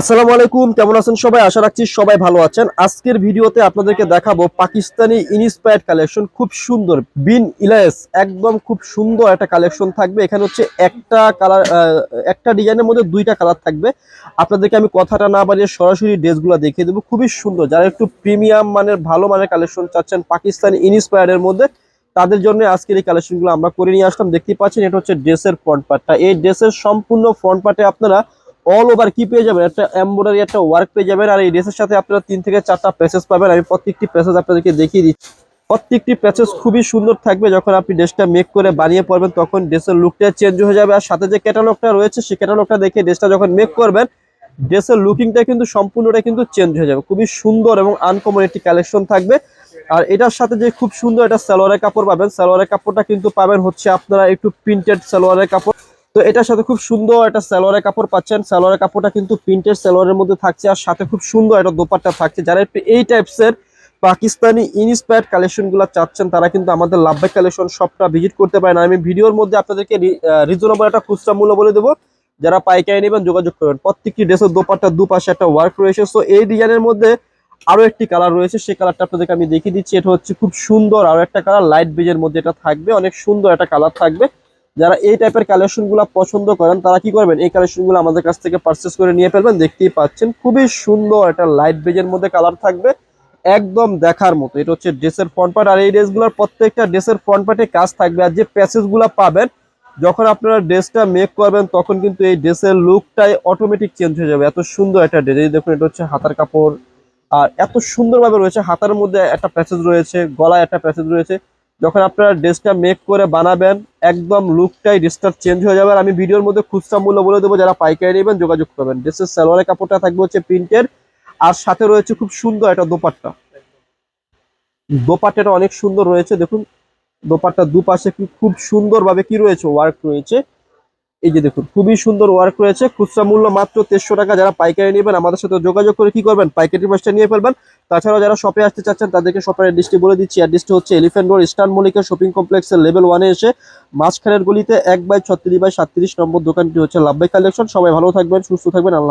আসসালামু আলাইকুম, কেমন আছেন সবাই? আশা রাখছি সবাই ভালো আছেন। আজকের ভিডিওতে আপনাদেরকে দেখাবো পাকিস্তানি ইনস্পায়ার্ড কালেকশন খুব সুন্দর বিন ইলায়েস একদম খুব সুন্দর একটা কালেকশন থাকবে। এখানে হচ্ছে একটা কালার একটা ডিজাইনের মধ্যে দুইটা কালার থাকবে। আপনাদেরকে আমি কথাটা না বাড়িয়ে সরাসরি ড্রেসগুলো দেখিয়ে দেবো। খুবই সুন্দর। যারা একটু প্রিমিয়াম মানের, ভালো মানের কালেকশন চাচ্ছেন পাকিস্তানি ইনস্পায়ার্ডের মধ্যে, তাদের জন্য আজকের এই কালেকশনগুলো আমরা করে নিয়ে আসলাম। দেখতেই পাচ্ছেন, এটা হচ্ছে ড্রেসের ফ্রন্ট পার্টটা এই ড্রেসের সম্পূর্ণ ফ্রন্ট পার্টে আপনারা অল ওভার কি পেয়ে যাবেন? একটা এমব্রয়ডারি একটা ওয়ার্ক পেয়ে যাবেন। আর এই ড্রেসের সাথে আপনারা তিন থেকে চারটা প্যাসেজ পাবেন। আমি প্রত্যেকটি প্যাসেজ আপনাদেরকে দেখিয়ে দিচ্ছি। প্রত্যেকটি প্যাসেজ খুবই সুন্দর থাকবে। যখন আপনি ড্রেসটা মেক করে বানিয়ে পড়বেন তখন ড্রেসের লুকটা চেঞ্জ হয়ে যাবে। আর সাথে যে ক্যাটালগটা রয়েছে, সেই ক্যাটালগটা দেখে ড্রেসটা যখন মেক করবেন ড্রেসের লুকিংটা কিন্তু সম্পূর্ণটা কিন্তু চেঞ্জ হয়ে যাবে। খুবই সুন্দর এবং আনকমন একটি কালেকশন থাকবে। আর এটার সাথে যে খুব সুন্দর একটা সালোয়ারের কাপড় পাবেন, সালোয়ারের কাপড়টা কিন্তু পাবেন হচ্ছে আপনারা একটু প্রিন্টেড সালোয়ারের কাপড়। তো এটার সাথে খুব সুন্দর একটা সালোয়ারের কাপড় পাচ্ছেন। সালোয়ারের কাপড়টা কিন্তু প্রিন্টেড সালোয়ারের মধ্যে থাকছে আর সাথে খুব সুন্দর একটা দোপাট্টা থাকছে। যারা একটু এই টাইপসের পাকিস্তানি ইনস্পায়ার্ড কালেকশনগুলো চাচ্ছেন, তারা কিন্তু আমাদের লাভবাই কালেকশন শপটা ভিজিট করতে পারেন। আমি ভিডিওর মধ্যে আপনাদেরকে রিজনেবল একটা খুচরা মূল্য বলে দেবো। যারা পাইকারি নেবেন, যোগাযোগ করবেন। প্রত্যেকটি ড্রেসের দোপাট্টা দুপাশে একটা ওয়ার্ক রয়েছে। সো এই ডিজাইনের মধ্যে আরও একটি কালার রয়েছে। সেই কালারটা আপনাদেরকে আমি দেখিয়ে দিচ্ছি। এটা হচ্ছে খুব সুন্দর আরও একটা কালার লাইট বেজের মধ্যে এটা থাকবে। অনেক সুন্দর একটা কালার থাকবে। যারা এই টাইপের কালেকশনগুলো পছন্দ করেন, তারা কি করবেন? এই কালেকশনগুলো আমাদের কাছ থেকে পারচেস করে নিয়ে ফেলবেন। দেখতেই পাচ্ছেন, খুবই সুন্দর একটা লাইট বেজের মধ্যে কালার থাকবে, একদম দেখার মতো। এটা হচ্ছে ড্রেসের ফ্রন্ট পার্ট আর এই ড্রেসগুলোর প্রত্যেকটা ড্রেসের ফ্রন্ট পার্টে কাজ থাকবে। আর যে প্যাসেজগুলো পাবেন, যখন আপনারা ড্রেসটা মেক করবেন, তখন কিন্তু এই ড্রেসের লুকটাই অটোমেটিক চেঞ্জ হয়ে যাবে। এত সুন্দর একটা ড্রেস দেখুন, এটা হচ্ছে হাতার কাপড়। আর এত সুন্দরভাবে রয়েছে, হাতার মধ্যে একটা প্যাসেজ রয়েছে, গলায় একটা প্যাসেজ রয়েছে। যখন আপনারা ড্রেসটা মেক করে বানাবেন, একদম লুকটাই ড্রেসটা চেঞ্জ হয়ে যাবে। আমি ভিডিওর মধ্যে খুচরা মূল্য বলে দেবো, যারা পাইকারি নেবেন যোগাযোগ করবেন। ড্রেসের সালোয়ারের কাপড়টা থাকবে হচ্ছে প্রিন্টের আর সাথে রয়েছে খুব সুন্দর একটা দোপাট্টা। দোপাট্টাটা অনেক সুন্দর রয়েছে, দেখুন। দোপাট্টার দুপাশে খুব সুন্দরভাবে কি রয়েছে ওয়ার্ক রয়েছে। এই যে দেখুন, খুবই সুন্দর ওয়ার্ক রয়েছে। খুচরা মূল্য মাত্র তেরোশো টাকা। যারা পাইকারি নেবেন, আমাদের সাথে যোগাযোগ করে কি করবেন? পাইকারি মাছটা নিয়ে ফেলবেন। তাছাড়াও যারা শপে আসতে চাচ্ছেন, তাদেরকে শপের অ্যাড্রেসটি বলে দিচ্ছি। অ্যাড্রেসটি হচ্ছে এলিফেন্ট রোড ইস্টার্ন মলিকের শপিং কমপ্লেক্সের লেভেল ওয়ানে এসে মাঝখানের গলিতে এক বাই ছত্রিশ বাই সাতত্রিশ নম্বর দোকানটি হচ্ছে লাভবাই কালেকশন সবাই ভালো থাকবেন, সুস্থ থাকবেন। আল্লাহ